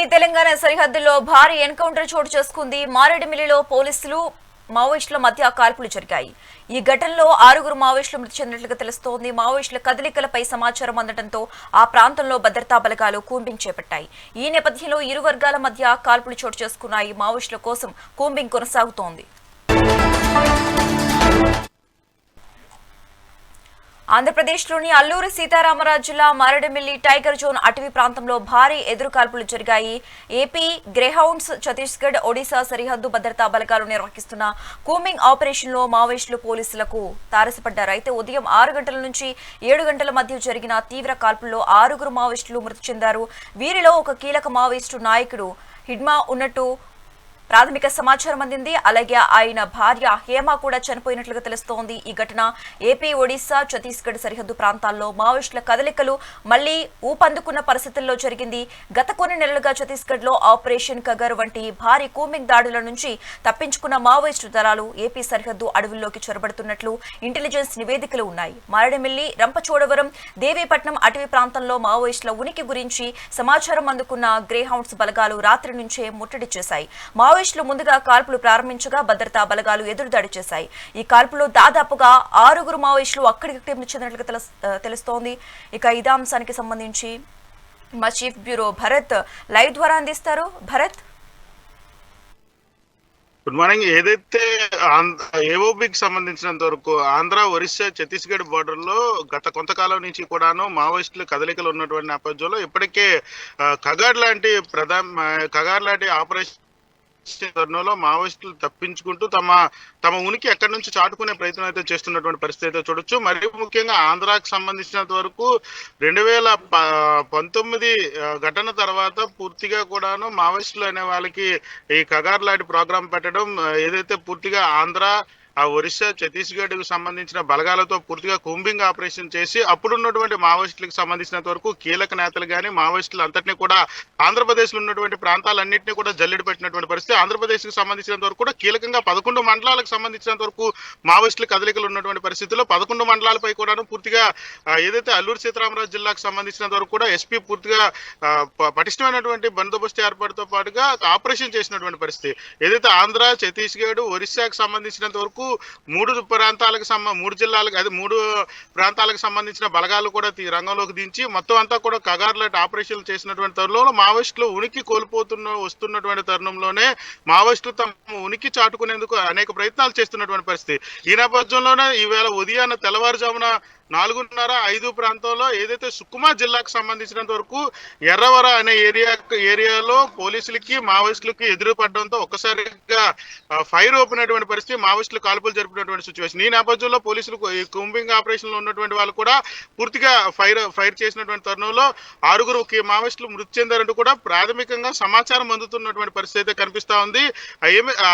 AP Telangana సరిహద్దుల్లో భారీ encounter చోటు చేసుకుంది. మారేడుమిల్లిలో పోలీసులు మావోయిస్టుల మధ్య కాల్పులు జరిగాయి. ఈ ఘటనలో ఆరుగురు మావోయిస్టులు మృతి చెందినట్లుగా తెలుస్తోంది. మావోయిస్టుల కదలికలపై సమాచారం అందడంతో ఆ ప్రాంతంలో భద్రతా బలగాలు కూంబింగ్ చేపట్టాయి. ఈ నేపథ్యంలో ఇరు వర్గాల మధ్య కాల్పులు చోటు చేసుకున్నాయి. మావోయిస్టుల కోసం కూంబింగ్ కొనసాగుతోంది. ఆంధ్రప్రదేశ్లోని అల్లూరి సీతారామరాజు జిల్లా మారేడుమిల్లి టైగర్ జోన్ అటవీ ప్రాంతంలో భారీ ఎదురుకాల్పులు జరిగాయి. ఏపీ గ్రేహౌండ్స్ ఛత్తీస్గఢ్ ఒడిశా సరిహద్దు భద్రతా బలగాలు నిర్వహిస్తున్న కూమింగ్ ఆపరేషన్లో మావోయిస్టులు పోలీసులకు తారసపడ్డారు. అయితే ఉదయం ఆరు గంటల నుంచి ఏడు గంటల మధ్య జరిగిన తీవ్ర కాల్పుల్లో ఆరుగురు మావోయిస్టులు మృతి చెందారు. వీరిలో ఒక కీలక మావోయిస్టు నాయకుడు హిడ్మా ఉన్నట్టు ప్రాథమిక సమాచారం అందింది. అలాగే ఆయన భార్య హేమ కూడా చనిపోయినట్లుగా తెలుస్తోంది. ఈ ఘటన ఏపీ ఒడిశా ఛత్తీస్గఢ్ సరిహద్దు ప్రాంతాల్లో మావోయిస్టుల కదలికలు మళ్ళీ ఊపందుకున్న పరిస్థితుల్లో జరిగింది. గత కొన్ని నెలలుగా ఛత్తీస్గఢ్లో ఆపరేషన్ కగర్ వంటి భారీ కూమింగ్ దాడుల నుంచి తప్పించుకున్న మావోయిస్టు దళాలు ఏపీ సరిహద్దు అడవుల్లోకి చొరబడుతున్నట్లు ఇంటెలిజెన్స్ నివేదికలు ఉన్నాయి. మారేడుమిల్లి రంపచోడవరం దేవీపట్నం అటవీ ప్రాంతంలో మావోయిస్టుల ఉనికి గురించి సమాచారం అందుకున్న గ్రేహౌండ్స్ బలగాలు రాత్రి నుంచే ముట్టడి చేశాయి. మావోయిస్టులు ముందుగా కాల్పులు ప్రారంభించగా భద్రతా బలగాలు ఎదురుదాడి చేశాయి. ఈ కాల్పులో దాదాపుగా ఆరుగురు మావోయిస్టులు అక్కడికి మృతి చెందినట్లుగా తెలుస్తోంది. ఇక ఇదే అంశానికి సంబంధించి మా చీఫ్ బ్యూరో భరత్ లైవ్ ద్వారా అందిస్తారు. భరత్? Good morning. ఏదైతే ఏఓబికి సంబంధించినంత వరకు ఆంధ్ర ఒరిస్సా ఛత్తీస్గఢ్ బోర్డర్లో గత కొంతకాలం నుంచి కూడాను మావోయిస్టులు కదలికలు ఉన్నటువంటి నేపథ్యంలో ఇప్పటికే కగాడ్ లాంటి ప్రధాన కగాడ్ లాంటి ఆపరేషన్ తరుణంలో మావోయిస్టులు తప్పించుకుంటూ తమ తమ ఉనికి ఎక్కడి నుంచి చాటుకునే ప్రయత్నం అయితే చేస్తున్నటువంటి పరిస్థితి అయితే చూడొచ్చు. మరి ముఖ్యంగా ఆంధ్రాకు సంబంధించినంత వరకు రెండు వేల పంతొమ్మిది ఘటన తర్వాత పూర్తిగా కూడాను మావోయిస్టులు అనే వాళ్ళకి ఈ కగార్లాంటి ప్రోగ్రాం పెట్టడం ఏదైతే పూర్తిగా ఆంధ్ర ఆ ఒరిస్సా ఛత్తీస్గఢ్కు సంబంధించిన బలగాలతో పూర్తిగా కుంబింగ్ ఆపరేషన్ చేసి అప్పుడున్నటువంటి మావోయిస్టులకు సంబంధించినంత వరకు కీలక నేతలు కానీ మావోయిస్టులు అంతటినీ కూడా ఆంధ్రప్రదేశ్లో ఉన్నటువంటి ప్రాంతాలన్నింటినీ కూడా జల్లెడ పెట్టినటువంటి పరిస్థితి. ఆంధ్రప్రదేశ్కి సంబంధించినంత వరకు కూడా కీలకంగా పదకొండు మండలాలకు సంబంధించినంత వరకు మావోయిస్టుల కదలికలు ఉన్నటువంటి పరిస్థితుల్లో పదకొండు మండలాలపై కూడాను పూర్తిగా ఏదైతే అల్లూరు సీతారామరాజు జిల్లాకు సంబంధించినంత వరకు కూడా ఎస్పీ పూర్తిగా ప- పటిష్టమైనటువంటి బందోబస్తు ఏర్పాటుతో పాటుగా ఆపరేషన్ చేసినటువంటి పరిస్థితి. ఏదైతే ఆంధ్ర ఛత్తీస్గఢ్ ఒరిస్సాకు సంబంధించినంత వరకు మూడు ప్రాంతాలకు సంబ మూడు జిల్లాలకు అదే మూడు ప్రాంతాలకు సంబంధించిన బలగాలు కూడా తీ- రంగంలోకి దించి మొత్తం అంతా కూడా కగార్లెట్ ఆపరేషన్లు చేసినటువంటి తరుణంలో మావోయిస్టులు ఉనికి కోల్పోతున్న వస్తున్నటువంటి తరుణంలోనే మావోయిస్టులు తమ ఉనికి చాటుకునేందుకు అనేక ప్రయత్నాలు చేస్తున్నటువంటి పరిస్థితి. ఈ నేపథ్యంలోనే ఈవేళ ఉదయాన్న తెల్లవారుజామున నాలుగున్నర ఐదు ప్రాంతంలో ఏదైతే సుకుమా జిల్లాకు సంబంధించినంత వరకు ఎర్రవర అనే ఏరియా ఏరియాలో పోలీసులకి మావోయిస్టులకి ఎదురుపడడంతో ఒక్కసారిగా ఫైర్ ఓపెన్ పరిస్థితి మావోయిస్టులు కాల్పులు జరిపినటువంటి సిచ్యువేషన్ ఈ నేపథ్యంలో పోలీసులు ఈ కుంబింగ్ ఆపరేషన్లో ఉన్నటువంటి వాళ్ళు కూడా పూర్తిగా ఫైర్ ఫైర్ చేసినటువంటి తరుణంలో ఆరుగురు మావోయిస్టులు మృతి చెందారంటూ కూడా ప్రాథమికంగా సమాచారం అందుతున్నటువంటి పరిస్థితి అయితే కనిపిస్తా ఉంది.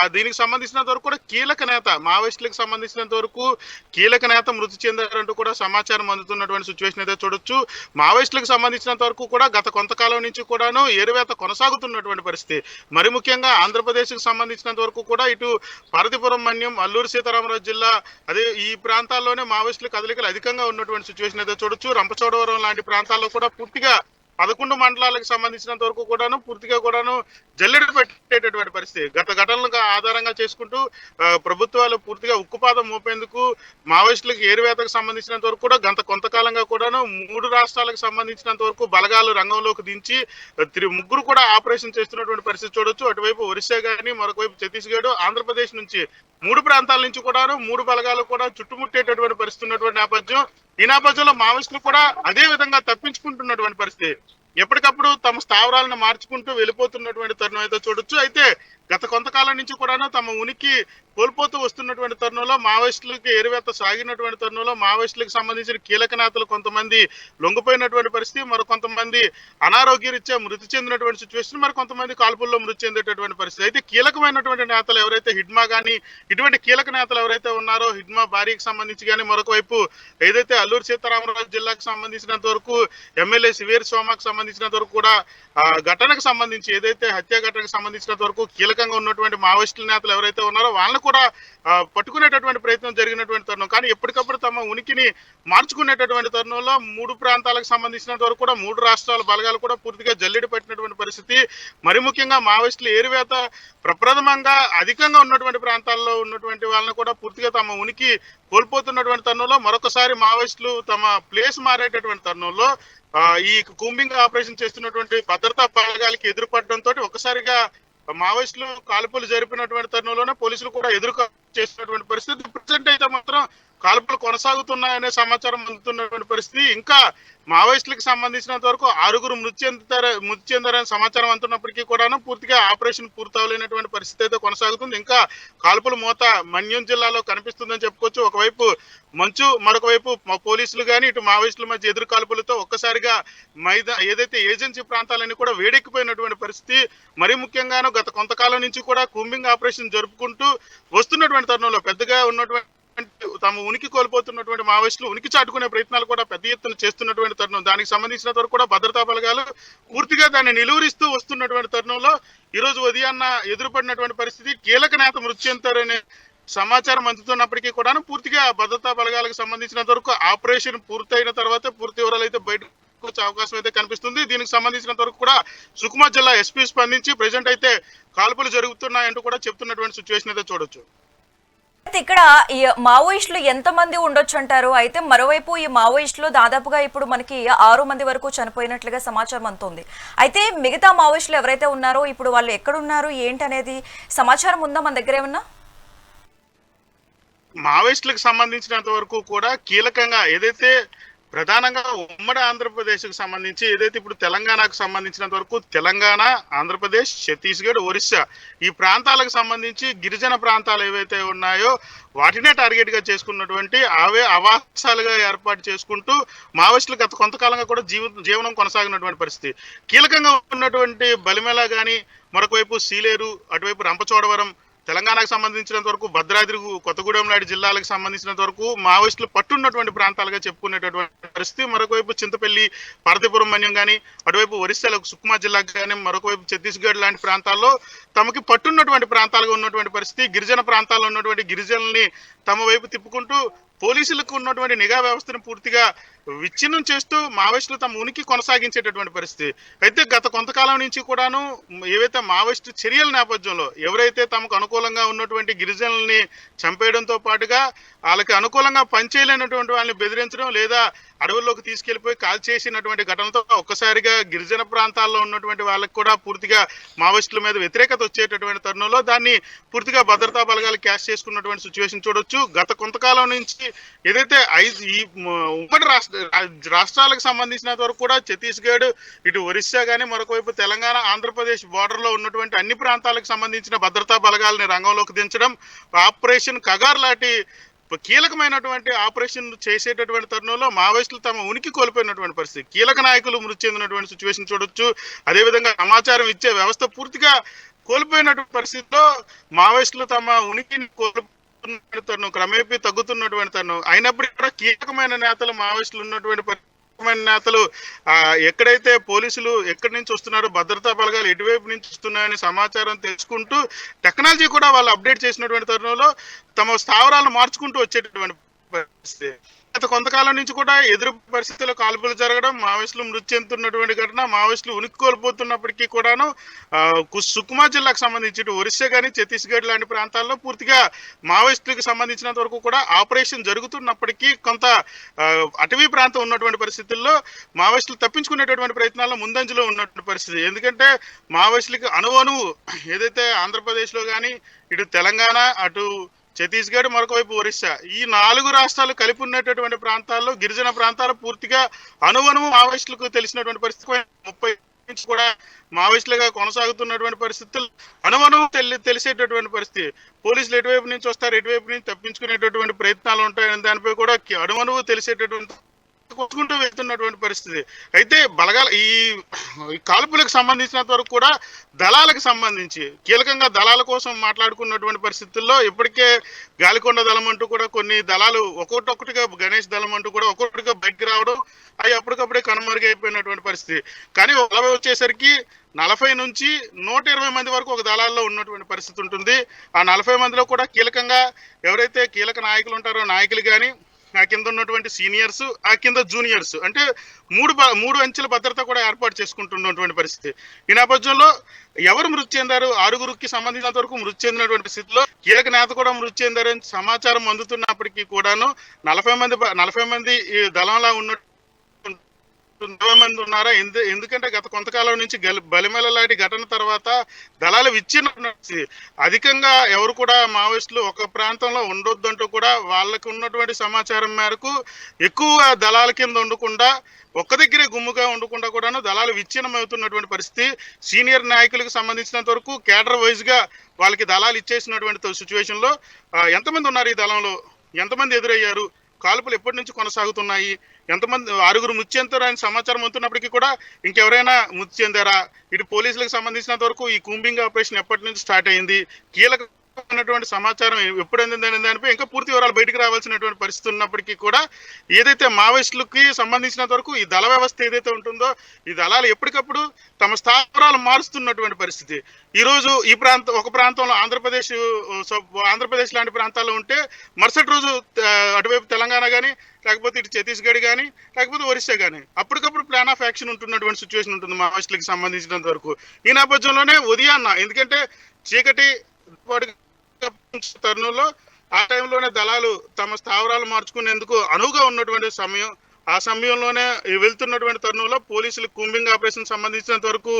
దీనికి సంబంధించినంత వరకు కూడా కీలక నేత మావోయిస్టులకు సంబంధించినంత వరకు కీలక నేత మృతి చెందారంటూ కూడా సమాచారం అందుతున్నటువంటి సిచ్యువేషన్ అయితే చూడొచ్చు. మావోయిస్టులకు సంబంధించినంత వరకు కూడా గత కొంతకాలం నుంచి కూడాను ఏరువేత కొనసాగుతున్నటువంటి పరిస్థితి. మరి ముఖ్యంగా ఆంధ్రప్రదేశ్కి సంబంధించినంత వరకు కూడా ఇటు పార్వతీపురం మన్యం అల్లూరు సీతారామరాజు జిల్లా అదే ఈ ప్రాంతాల్లోనే మావోయిస్టుల కదలికలు అధికంగా ఉన్నటువంటి సిచ్యువేషన్ అయితే చూడొచ్చు. రంపచోడవరం లాంటి ప్రాంతాల్లో కూడా పూర్తిగా పదకొండు మండలాలకు సంబంధించినంత వరకు కూడాను పూర్తిగా కూడాను జల్లెడ పెట్టేటటువంటి పరిస్థితి. గత ఘటనలకు ఆధారంగా చేసుకుంటూ ప్రభుత్వాలు పూర్తిగా ఉక్కుపాదం మోపేందుకు మావోయిస్టులకు ఏరువేతకు సంబంధించినంత వరకు కూడా గత కొంతకాలంగా కూడాను మూడు రాష్ట్రాలకు సంబంధించినంత వరకు బలగాలు రంగంలోకి దించి ముగ్గురు కూడా ఆపరేషన్ చేస్తున్నటువంటి పరిస్థితి చూడొచ్చు. అటువైపు ఒరిస్సా కానీ మరొక వైపు ఛత్తీస్గఢ్ ఆంధ్రప్రదేశ్ నుంచి మూడు ప్రాంతాల నుంచి కూడాను మూడు బలగాలు కూడా చుట్టుముట్టేటటువంటి పరిస్థితి ఉన్నటువంటి నేపథ్యం. ఈ నేపథ్యంలో మావోయిస్టులు కూడా అదే విధంగా తప్పించుకుంటున్నటువంటి పరిస్థితి. ఎప్పటికప్పుడు తమ స్థావరాలను మార్చుకుంటూ వెళ్ళిపోతున్నటువంటి తరుణం అయితే చూడొచ్చు. అయితే గత కొంతకాలం నుంచి కూడాను తమ ఉనికి కోల్పోతూ వస్తున్నటువంటి తరుణంలో మావోయిస్టులకు ఎరువేత సాగినటువంటి తరుణంలో మావోయిస్టులకు సంబంధించిన కీలక నేతలు కొంతమంది లొంగిపోయినటువంటి పరిస్థితి మరి కొంతమంది అనారోగ్యరీత్యా మృతి చెందినటువంటి సిచ్యువేషన్ మరి కొంతమంది కాల్పుల్లో మృతి చెందేటటువంటి పరిస్థితి. అయితే కీలకమైనటువంటి నేతలు ఎవరైతే హిడ్మా కానీ ఇటువంటి కీలక నేతలు ఎవరైతే ఉన్నారో హిడ్మా భార్యకి సంబంధించి కానీ మరొక వైపు ఏదైతే అల్లూరు సీతారామరాజు జిల్లాకు సంబంధించినంత వరకు ఎమ్మెల్యే సివేర్ సోమాకు సంబంధించినంత వరకు కూడా ఘటనకు సంబంధించి ఏదైతే హత్యా ఘటనకు సంబంధించినంత వరకు కీలక కీలకంగా ఉన్నటువంటి మావోయిస్టుల నేతలు ఎవరైతే ఉన్నారో వాళ్ళని కూడా పట్టుకునేటటువంటి ప్రయత్నం జరిగినటువంటి తరుణం. కానీ ఎప్పటికప్పుడు తమ ఉనికిని మార్చుకునేటటువంటి తరుణంలో మూడు ప్రాంతాలకు సంబంధించినంత వరకు కూడా మూడు రాష్ట్రాల బలగాలు కూడా పూర్తిగా జల్లెడి పట్టినటువంటి పరిస్థితి. మరి ముఖ్యంగా మావోయిస్టులు ఏరివేత ప్రప్రథమంగా అధికంగా ఉన్నటువంటి ప్రాంతాల్లో ఉన్నటువంటి వాళ్ళని కూడా పూర్తిగా తమ ఉనికి కోల్పోతున్నటువంటి తరుణంలో మరొకసారి మావోయిస్టులు తమ ప్లేస్ మారేటటువంటి తరుణంలో ఈ కూంబింగ్ ఆపరేషన్ చేస్తున్నటువంటి భద్రతా బలగాలకి ఎదురుపడడంతో ఒకసారిగా మావోయిస్టులు కాల్పులు జరిపినటువంటి తరుణంలోనే పోలీసులు కూడా ఎదురు చేసినటువంటి పరిస్థితి. ప్రజెంట్ అయితే మాత్రం కాల్పులు కొనసాగుతున్నాయనే సమాచారం అందుతున్నటువంటి పరిస్థితి. ఇంకా మావోయిస్టులకు సంబంధించినంత వరకు ఆరుగురు మృతి చెందుతారు మృతి చెందారనే సమాచారం అందుతున్నప్పటికీ కూడాను పూర్తిగా ఆపరేషన్ పూర్తవలేనటువంటి పరిస్థితి అయితే కొనసాగుతుంది. ఇంకా కాల్పుల మూత మన్యం జిల్లాలో కనిపిస్తుందని చెప్పుకోవచ్చు. ఒకవైపు మంచు మరొక వైపు పోలీసులు కానీ ఇటు మావోయిస్టుల మధ్య ఎదురు కాల్పులతో ఒక్కసారిగా మైదా ఏదైతే ఏజెన్సీ ప్రాంతాలన్నీ కూడా వేడెక్కిపోయినటువంటి పరిస్థితి. మరీ ముఖ్యంగాను గత కొంతకాలం నుంచి కూడా కూంబింగ్ ఆపరేషన్ జరుపుకుంటూ వస్తున్నటువంటి తరుణంలో పెద్దగా ఉన్నటువంటి తమ ఉనికి కోల్పోతున్నటువంటి మావోయిస్టులు ఉనికి చాటుకునే ప్రయత్నాలు కూడా పెద్ద ఎత్తున చేస్తున్నటువంటి తరుణం. దానికి సంబంధించిన వరకు కూడా భద్రతా బలగాలు పూర్తిగా దాన్ని నిలువరిస్తూ వస్తున్నటువంటి తరుణంలో ఈ రోజు ఉదయాన్న ఎదురుపడినటువంటి పరిస్థితి కీలక నేత మృతి చెందుతారనే సమాచారం అందుతున్నప్పటికీ కూడా పూర్తిగా భద్రతా బలగాలకు సంబంధించినంత వరకు ఆపరేషన్ పూర్తయిన తర్వాత పూర్తి వివరాలు అయితే బయటకు వచ్చే అవకాశం అయితే కనిపిస్తుంది. దీనికి సంబంధించినంత వరకు కూడా సుకుమా జిల్లా ఎస్పీ స్పందించి ప్రజెంట్ అయితే కాల్పులు జరుగుతున్నాయంటూ కూడా చెప్తున్నటువంటి సిచ్యువేషన్ అయితే చూడొచ్చు. ఇక్కడ ఈ మావోయిస్టులు ఎంతమంది ఉండొచ్చు అంటారు అయితే మరోవైపు ఈ మావోయిస్టులు దాదాపుగా ఇప్పుడు మనకి ఆరు మంది వరకు చనిపోయినట్లుగా సమాచారం అందుతుంది. అయితే మిగతా మావోయిస్టులు ఎవరైతే ఉన్నారో ఇప్పుడు వాళ్ళు ఎక్కడున్నారు? ఏంటనేది సమాచారం ఉందా మన దగ్గర ఏమన్నా? మావోయిస్టులకు సంబంధించినంత వరకు కూడా కీలకంగా ఏదైతే ప్రధానంగా ఉమ్మడి ఆంధ్రప్రదేశ్కు సంబంధించి ఏదైతే ఇప్పుడు తెలంగాణకు సంబంధించినంత వరకు తెలంగాణ ఆంధ్రప్రదేశ్ ఛత్తీస్గఢ్ ఒరిస్సా ఈ ప్రాంతాలకు సంబంధించి గిరిజన ప్రాంతాలు ఏవైతే ఉన్నాయో వాటినే టార్గెట్గా చేసుకున్నటువంటి అవే ఆవాసాలుగా ఏర్పాటు చేసుకుంటూ మావోయిస్టులు గత కొంతకాలంగా కూడా జీవ జీవనం కొనసాగినటువంటి పరిస్థితి. కీలకంగా ఉన్నటువంటి బలిమెల కానీ మరొకవైపు సీలేరు అటువైపు రంపచోడవరం తెలంగాణకు సంబంధించినంత వరకు భద్రాద్రి కొత్తగూడెం లాంటి జిల్లాలకు సంబంధించినంత వరకు మావోయిస్టులు పట్టున్నటువంటి ప్రాంతాలుగా చెప్పుకునేటటువంటి పరిస్థితి. మరొక వైపు చింతపల్లి పార్వతీపురం మన్యం కానీ అటువైపు ఒరిస్సాలకు సుకుమా జిల్లాకు కానీ మరొక వైపు ఛత్తీస్గఢ్ లాంటి ప్రాంతాల్లో తమకి పట్టున్నటువంటి ప్రాంతాలుగా ఉన్నటువంటి పరిస్థితి. గిరిజన ప్రాంతాల్లో ఉన్నటువంటి గిరిజనుల్ని తమ వైపు తిప్పుకుంటూ పోలీసులకు ఉన్నటువంటి నిఘా వ్యవస్థను పూర్తిగా విచ్ఛిన్నం చేస్తూ మావోయిస్టులు తమ ఉనికి కొనసాగించేటటువంటి పరిస్థితి. అయితే గత కొంతకాలం నుంచి కూడాను ఏవైతే మావోయిస్టు చర్యల నేపథ్యంలో ఎవరైతే తమకు అనుకూలంగా ఉన్నటువంటి గిరిజనుల్ని చంపేయడంతో పాటుగా వాళ్ళకి అనుకూలంగా పనిచేయలేనటువంటి వాళ్ళని బెదిరించడం లేదా అడవుల్లోకి తీసుకెళ్ళిపోయి కాల్ చేసినటువంటి ఘటనతో ఒక్కసారిగా గిరిజన ప్రాంతాల్లో ఉన్నటువంటి వాళ్ళకి కూడా పూర్తిగా మావోయిస్టుల మీద వ్యతిరేకత వచ్చేటటువంటి తరుణంలో దాన్ని పూర్తిగా భద్రతా బలగాలు క్యాష్ చేసుకున్నటువంటి సిచ్యువేషన్ చూడొచ్చు. గత కొంతకాలం నుంచి ఏదైతే ఐదు ఈ ఉమ్మడి రాష్ట్ర రాష్ట్రాలకు సంబంధించినంత వరకు కూడా ఛత్తీస్గఢ్ ఇటు ఒరిస్సా కానీ మరొక వైపు తెలంగాణ ఆంధ్రప్రదేశ్ బార్డర్లో ఉన్నటువంటి అన్ని ప్రాంతాలకు సంబంధించిన భద్రతా బలగాలని రంగంలోకి దించడం ఆపరేషన్ కగార్ లాంటి కీలకమైనటువంటి ఆపరేషన్ చేసేటటువంటి తరుణంలో మావోయిస్టులు తమ ఉనికి కోల్పోయినటువంటి పరిస్థితి. కీలక నాయకులు మృతి చెందినటువంటి సిచ్యువేషన్ చూడొచ్చు. అదేవిధంగా సమాచారం ఇచ్చే వ్యవస్థ పూర్తిగా కోల్పోయినటువంటి పరిస్థితిలో మావోయిస్టులు తమ ఉనికిని కోల్పో తను క్రమేపీ తగ్గుతున్నటువంటి తను. అయినప్పటికీ కూడా కీలకమైన నేతలు మావోయిస్టులు ఉన్నటువంటి పరి- కీలకమైన నేతలు ఆ, ఎక్కడైతే పోలీసులు ఎక్కడి నుంచి వస్తున్నారో భద్రతా బలగాలు ఎటువైపు నుంచి వస్తున్నాయని సమాచారం తెలుసుకుంటూ టెక్నాలజీ కూడా వాళ్ళు అప్డేట్ చేసినటువంటి తరుణంలో తమ స్థావరాలను మార్చుకుంటూ వచ్చేటటువంటి పరిస్థితి. గత కొంతకాలం నుంచి కూడా ఎదురు పరిస్థితుల్లో కాల్పులు జరగడం మావోయిస్టులు మృతి చెందుతున్నటువంటి ఘటన మావోయిస్టులు ఉనికి కోల్పోతున్నప్పటికీ కూడాను కు- సుకుమా జిల్లాకు సంబంధించి ఇటు ఒరిస్సా కానీ ఛత్తీస్గఢ్ లాంటి ప్రాంతాల్లో పూర్తిగా మావోయిస్టులకు సంబంధించినంత వరకు కూడా ఆపరేషన్ జరుగుతున్నప్పటికీ కొంత అటవీ ప్రాంతం ఉన్నటువంటి పరిస్థితుల్లో మావోయిస్టులు తప్పించుకునేటటువంటి ప్రయత్నాల్లో ముందంజలో ఉన్నటువంటి పరిస్థితి. ఎందుకంటే మావోయిస్టులకి అణువణువు ఏదైతే ఆంధ్రప్రదేశ్లో కానీ ఇటు తెలంగాణ అటు ఛత్తీస్గఢ్ మరొక వైపు ఒరిస్సా. ఈ నాలుగు రాష్ట్రాలు కలిపి ఉన్నటువంటి ప్రాంతాల్లో గిరిజన ప్రాంతాలు పూర్తిగా అణువణువు మావోయిస్టులకు తెలిసినటువంటి పరిస్థితి ముప్పై నుంచి కూడా మావోయిస్టులుగా కొనసాగుతున్నటువంటి పరిస్థితులు అనుమానం తెలి తెలిసేటటువంటి పరిస్థితి. పోలీసులు ఎటువైపు నుంచి వస్తారు ఎటువైపు నుంచి తప్పించుకునేటటువంటి ప్రయత్నాలు ఉంటాయని దానిపై కూడా అనువనువు తెలిసేటటువంటి కొట్టుకుంటూ వెళ్తున్నటువంటి పరిస్థితి. అయితే బలగాల ఈ ఈ కాల్పులకు సంబంధించినంత వరకు కూడా దళాలకు సంబంధించి కీలకంగా దళాల కోసం మాట్లాడుకున్నటువంటి పరిస్థితుల్లో ఇప్పటికే గాలికొండ దళం అంటూ కూడా కొన్ని దళాలు ఒక్కొక్కటిగా గణేష్ దళం అంటూ కూడా ఒక్కొక్కటిగా బయటకు రావడం అవి అప్పటికప్పుడే కనుమరుగైపోయినటువంటి పరిస్థితి. కానీ నలభై వచ్చేసరికి నలభై నుంచి నూట ఇరవై మంది వరకు ఒక దళాల్లో ఉన్నటువంటి పరిస్థితి ఉంటుంది. ఆ నలభై మందిలో కూడా కీలకంగా ఎవరైతే కీలక నాయకులు ఉంటారో నాయకులు కానీ ఆ కింద ఉన్నటువంటి సీనియర్స్ ఆ కింద జూనియర్స్. అంటే మూడు మూడు అంచెల భద్రత కూడా ఏర్పాటు చేసుకుంటున్నటువంటి పరిస్థితి. ఈ నేపథ్యంలో ఎవరు మృతి చెందారు? ఆరుగురికి సంబంధించినంత వరకు మృతి చెందినటువంటి స్థితిలో కీలక నేత కూడా మృతి చెందారని సమాచారం అందుతున్నప్పటికీ కూడాను నలభై మంది నలభై మంది దళంలా ఉన్నట్టు నలభై మంది ఉన్నారా? ఎందు ఎందుకంటే గత కొంతకాలం నుంచి గల్ బలిమెల లాంటి ఘటన తర్వాత దళాలు విచ్ఛిన్న అధికంగా ఎవరు కూడా మావోయిస్టులు ఒక ప్రాంతంలో ఉండొద్దంటూ కూడా వాళ్ళకు ఉన్నటువంటి సమాచారం మేరకు ఎక్కువ దళాల కింద ఉండకుండా ఒక్క దగ్గరే గుమ్ముగా ఉండకుండా కూడాను దళాలు విచ్ఛిన్నం అవుతున్నటువంటి పరిస్థితి. సీనియర్ నాయకులకు సంబంధించినంత వరకు కేడర్ వైజ్గా వాళ్ళకి దళాలు ఇచ్చేసినటువంటి సిచ్యువేషన్లో ఎంతమంది ఉన్నారు ఈ దళంలో? ఎంతమంది ఎదురయ్యారు? కాల్పులు ఎప్పటి నుంచి కొనసాగుతున్నాయి? ఎంతమంది ఆరుగురు మృతి అని సమాచారం అందుతున్నప్పటికీ కూడా ఇంకెవరైనా మృతి చెందారా? ఇటు పోలీసులకు సంబంధించినంత వరకు ఈ కూంబింగ్ ఆపరేషన్ ఎప్పటి నుంచి స్టార్ట్ అయింది? కీలక ఉన్నటువంటి సమాచారం ఎప్పుడు అందిందని దానిపై ఇంకా పూర్తి వివరాలు బయటకు రావాల్సినటువంటి పరిస్థితి ఉన్నప్పటికీ కూడా ఏదైతే మావోయిస్టులకి సంబంధించినంత వరకు ఈ దళ వ్యవస్థ ఏదైతే ఉంటుందో ఈ దళాలు ఎప్పటికప్పుడు తమ స్థావరాలు మారుస్తున్నటువంటి పరిస్థితి. ఈ రోజు ఈ ప్రాంతం ఒక ప్రాంతంలో ఆంధ్రప్రదేశ్ సబ్- ఆంధ్రప్రదేశ్ లాంటి ప్రాంతాల్లో ఉంటే మరుసటి రోజు అటువైపు తెలంగాణ కానీ లేకపోతే ఇటు ఛత్తీస్గఢ్ కానీ లేకపోతే ఒరిస్సా కానీ అప్పటికప్పుడు ప్లాన్ ఆఫ్ యాక్షన్ ఉంటున్నటువంటి సిచ్యువేషన్ ఉంటుంది మావోయిస్టులకు సంబంధించినంత వరకు. ఈ నేపథ్యంలోనే ఉదయాన్న ఎందుకంటే చీకటి తరుణంలో ఆ టైంలోనే దళాలు తమ స్థావరాలు మార్చుకునేందుకు అనువుగా ఉన్నటువంటి సమయం ఆ సమయంలోనే వెళ్తున్నటువంటి తరుణంలో పోలీసులు కూంబింగ్ ఆపరేషన్ సంబంధించినంత వరకు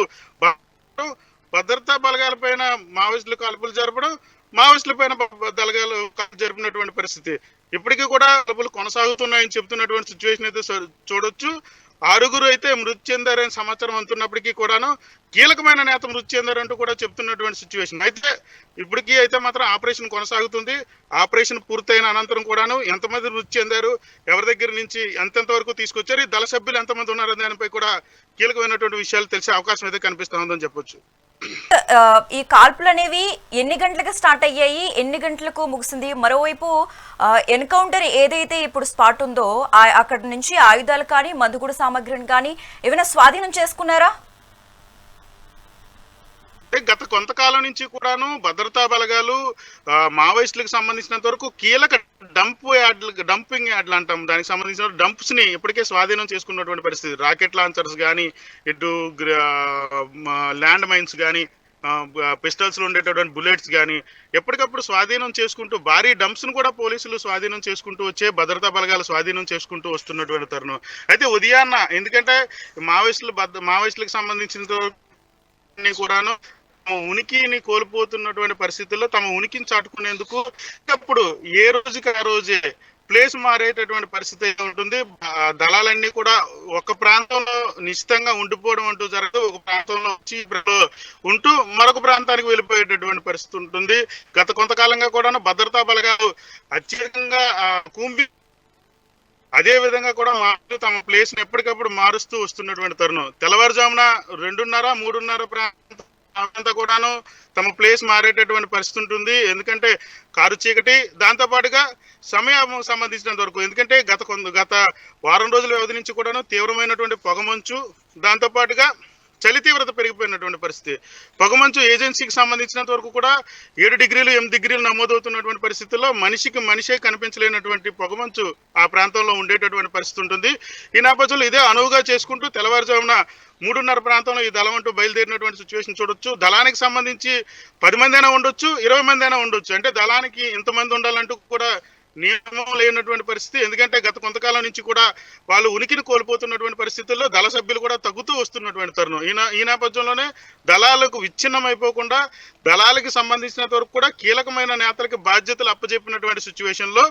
భద్రతా బలగాలపైన మావోయిస్టులు కాల్పులు జరపడం మావోయిస్టుల పైన దళగాలు జరిపినటువంటి పరిస్థితి. ఇప్పటికీ కూడా కలుపులు కొనసాగుతున్నాయని చెప్తున్నటువంటి సిచ్యువేషన్ అయితే చూడొచ్చు. ఆరుగురు అయితే మృతి చెందారని సమాచారం అందుతున్నప్పటికీ కూడాను కీలకమైన నేత మృతి చెందారంటూ కూడా చెప్తున్నటువంటి సిచ్యువేషన్ అయితే ఇప్పటికీ అయితే మాత్రం ఆపరేషన్ కొనసాగుతుంది. ఆపరేషన్ పూర్తయిన అనంతరం కూడాను ఎంతమంది మృతి చెందారు ఎవరి దగ్గర నుంచి ఎంతెంత వరకు తీసుకొచ్చారు ఈ దళ సభ్యులు ఎంతమంది ఉన్నారనే దానిపై కూడా కీలకమైనటువంటి విషయాలు తెలిసే అవకాశం అయితే కనిపిస్తూ ఉందని చెప్పొచ్చు. ఈ కాల్పులు అనేవి ఎన్ని గంటలకు స్టార్ట్ అయ్యాయి? ఎన్ని గంటలకు ముగిసింది మరోవైపు ఎన్కౌంటర్ ఏదైతే ఇప్పుడు స్పాట్ ఉందో అక్కడ నుంచి ఆయుధాలు కానీ మందుగుడు సామగ్రిని కానీ ఏమైనా స్వాధీనం చేసుకున్నారా? అంటే గత కొంతకాలం నుంచి కూడాను భద్రతా బలగాలు మావోయిస్టులకు సంబంధించినంత వరకు కీలక డంప్ యాడ్ డంపింగ్ యాడ్లు అంటాం. దానికి సంబంధించిన డంప్స్ని ఇప్పటికే స్వాధీనం చేసుకున్నటువంటి పరిస్థితి. రాకెట్ లాంచర్స్ కానీ ఇటు ల్యాండ్ మైన్స్ కానీ పిస్టల్స్లో ఉండేటటువంటి బుల్లెట్స్ కానీ ఎప్పటికప్పుడు స్వాధీనం చేసుకుంటూ భారీ డంప్స్ను కూడా పోలీసులు స్వాధీనం చేసుకుంటూ వచ్చే భద్రతా బలగాలు స్వాధీనం చేసుకుంటూ వస్తున్నటువంటి తరుణం. అయితే ఉదయాన్న ఎందుకంటే మావోయిస్టులు భద్ర మావోయిస్టులకు సంబంధించిన కూడాను తమ ఉనికిని కోల్పోతున్నటువంటి పరిస్థితుల్లో తమ ఉనికిని చాటుకునేందుకు అప్పుడు ఏ రోజుకి ఆ రోజే ప్లేస్ మారేటటువంటి పరిస్థితి ఉంటుంది. దళాలన్నీ కూడా ఒక ప్రాంతంలో నిశ్చితంగా ఉండిపోవడం అంటూ జరగదు. ఒక ప్రాంతంలో వచ్చి ఉంటూ మరొక ప్రాంతానికి వెళ్ళిపోయేటటువంటి పరిస్థితి ఉంటుంది. గత కొంతకాలంగా కూడా భద్రతా బలగాలు అత్యధికంగా కుంభి అదే విధంగా కూడా మారుతూ తమ ప్లేస్ని ఎప్పటికప్పుడు మారుస్తూ వస్తున్నటువంటి తరుణం. తెల్లవారుజామున రెండున్నర మూడున్నర ప్రాంతం అంతా కూడాను తమ ప్లేస్ మారేటటువంటి పరిస్థితి ఉంటుంది. ఎందుకంటే కారు చీకటి దాంతోపాటుగా సమయం సంబంధించినంత వరకు. ఎందుకంటే గత కొంత గత వారం రోజుల వ్యవధి నుంచి కూడాను తీవ్రమైనటువంటి పొగమంచు దాంతోపాటుగా చలి తీవ్రత పెరిగిపోయినటువంటి పరిస్థితి. పొగమంచు ఏజెన్సీకి సంబంధించినంత వరకు కూడా ఏడు డిగ్రీలు ఎనిమిది డిగ్రీలు నమోదవుతున్నటువంటి పరిస్థితుల్లో మనిషికి మనిషే కనిపించలేనటువంటి పొగమంచు ఆ ప్రాంతంలో ఉండేటటువంటి పరిస్థితి ఉంటుంది. ఈ నేపథ్యంలో ఇదే అనువుగా చేసుకుంటూ తెల్లవారుజామున మూడున్నర ప్రాంతంలో ఈ దళం అంటూ బయలుదేరినటువంటి సిచ్యువేషన్ చూడొచ్చు. దళానికి సంబంధించి పది మంది అయినా ఉండొచ్చు ఇరవై మంది అయినా ఉండొచ్చు. అంటే దళానికి ఇంతమంది ఉండాలంటూ కూడా నియమం లేనటువంటి పరిస్థితి. ఎందుకంటే గత కొంతకాలం నుంచి కూడా వాళ్ళు ఉనికిని కోల్పోతున్నటువంటి పరిస్థితుల్లో దళ సభ్యులు కూడా తగ్గుతూ వస్తున్నటువంటి తరుణం. ఈ ఈ నేపథ్యంలోనే దళాలకు విచ్ఛిన్నం అయిపోకుండా దళాలకు సంబంధించినంత వరకు కూడా కీలకమైన నేతలకు బాధ్యతలు అప్పచెప్పినటువంటి సిచ్యువేషన్లో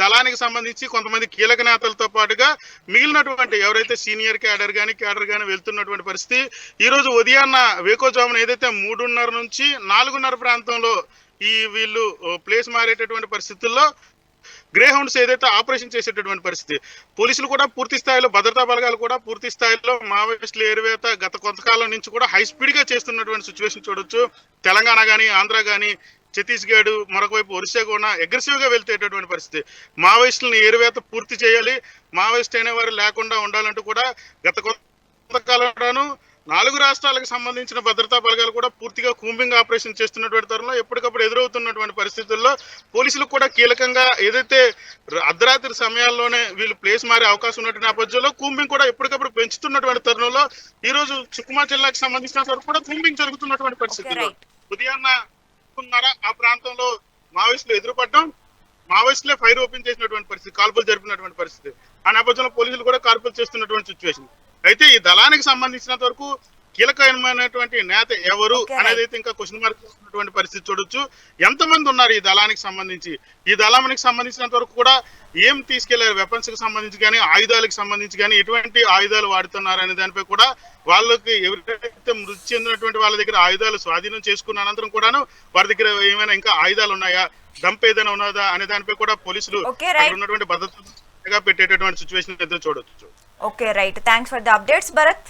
దళానికి సంబంధించి కొంతమంది కీలక నేతలతో పాటుగా మిగిలినటువంటి ఎవరైతే సీనియర్ క్యాడర్ కానీ క్యాడర్ కానీ వెళ్తున్నటువంటి పరిస్థితి ఈరోజు ఉదయాన్న వేకోజామున ఏదైతే మూడున్నర నుంచి నాలుగున్నర ప్రాంతంలో ఈ వీళ్ళు ప్లేస్ మారేటటువంటి పరిస్థితుల్లో గ్రే హౌండ్స్ ఏదైతే ఆపరేషన్ చేసేటటువంటి పరిస్థితి పోలీసులు కూడా పూర్తి స్థాయిలో భద్రతా బలగాలు కూడా పూర్తి స్థాయిలో మావోయిస్టుల ఏరివేత గత కొంతకాలం నుంచి కూడా హై స్పీడ్గా చేస్తున్నటువంటి సిచ్యువేషన్ చూడొచ్చు. తెలంగాణ కానీ ఆంధ్ర కానీ ఛత్తీస్గఢ్ మరొక వైపు ఒరిస్సా కూడా అగ్రెసివ్గా వెళ్తేటటువంటి పరిస్థితి. మావోయిస్టులను ఏరువేత పూర్తి చేయాలి. మావోయిస్ట్ అనేవారు లేకుండా ఉండాలంటూ కూడా గత కొంతకాలంలోనూ నాలుగు రాష్ట్రాలకు సంబంధించిన భద్రతా బలగాలు కూడా పూర్తిగా కూంబింగ్ ఆపరేషన్ చేస్తున్నటువంటి తరుణంలో ఎప్పటికప్పుడు ఎదురవుతున్నటువంటి పరిస్థితుల్లో పోలీసులకు కూడా కీలకంగా ఏదైతే అర్ధరాత్రి సమయాల్లోనే వీళ్ళు ప్లేస్ మారే అవకాశం ఉన్నటువంటి నేపథ్యంలో కూంబింగ్ కూడా ఎప్పటికప్పుడు పెంచుతున్నటువంటి తరుణంలో ఈ రోజు చుక్కుమా జిల్లాకు సంబంధించిన వరకు కూడా కూంబింగ్ జరుగుతున్నటువంటి పరిస్థితుల్లో. Right. ఉదయాన్న ఉన్నారా ఆ ప్రాంతంలో మావోయిస్టులు ఎదురుపడడం మావోయిస్టులే ఫైర్ ఓపెన్ చేసినటువంటి పరిస్థితి కాల్పులు జరిపినటువంటి పరిస్థితి. ఆ నేపథ్యంలో పోలీసులు కూడా కాల్పులు చేస్తున్నటువంటి సిచ్యువేషన్ అయితే ఈ దళానికి సంబంధించినంత వరకు కీలకమైనటువంటి నేత ఎవరు. అనేది అయితే ఇంకా క్వశ్చన్ మార్క్ చేస్తున్నటువంటి పరిస్థితి చూడొచ్చు. ఎంతమంది ఉన్నారు ఈ దళానికి సంబంధించి? ఈ దళానికి సంబంధించినంత వరకు కూడా ఏం తీసుకెళ్ళారు? వెపన్స్కి సంబంధించి కానీ ఆయుధాలకు సంబంధించి కానీ ఎటువంటి ఆయుధాలు వాడుతున్నారు అనే దానిపై కూడా వాళ్ళకి ఎవరైతే మృతి చెందినటువంటి వాళ్ళ దగ్గర ఆయుధాలు స్వాధీనం చేసుకున్న అనంతరం కూడాను వారి దగ్గర ఏమైనా ఇంకా ఆయుధాలు ఉన్నాయా? డంప్ ఏదైనా ఉన్నదా? అనే దానిపై కూడా పోలీసులు ఉన్నటువంటి భద్రతగా పెట్టేటటువంటి సిచ్యువేషన్ అయితే చూడొచ్చు. Okay right thanks for the updates Bharat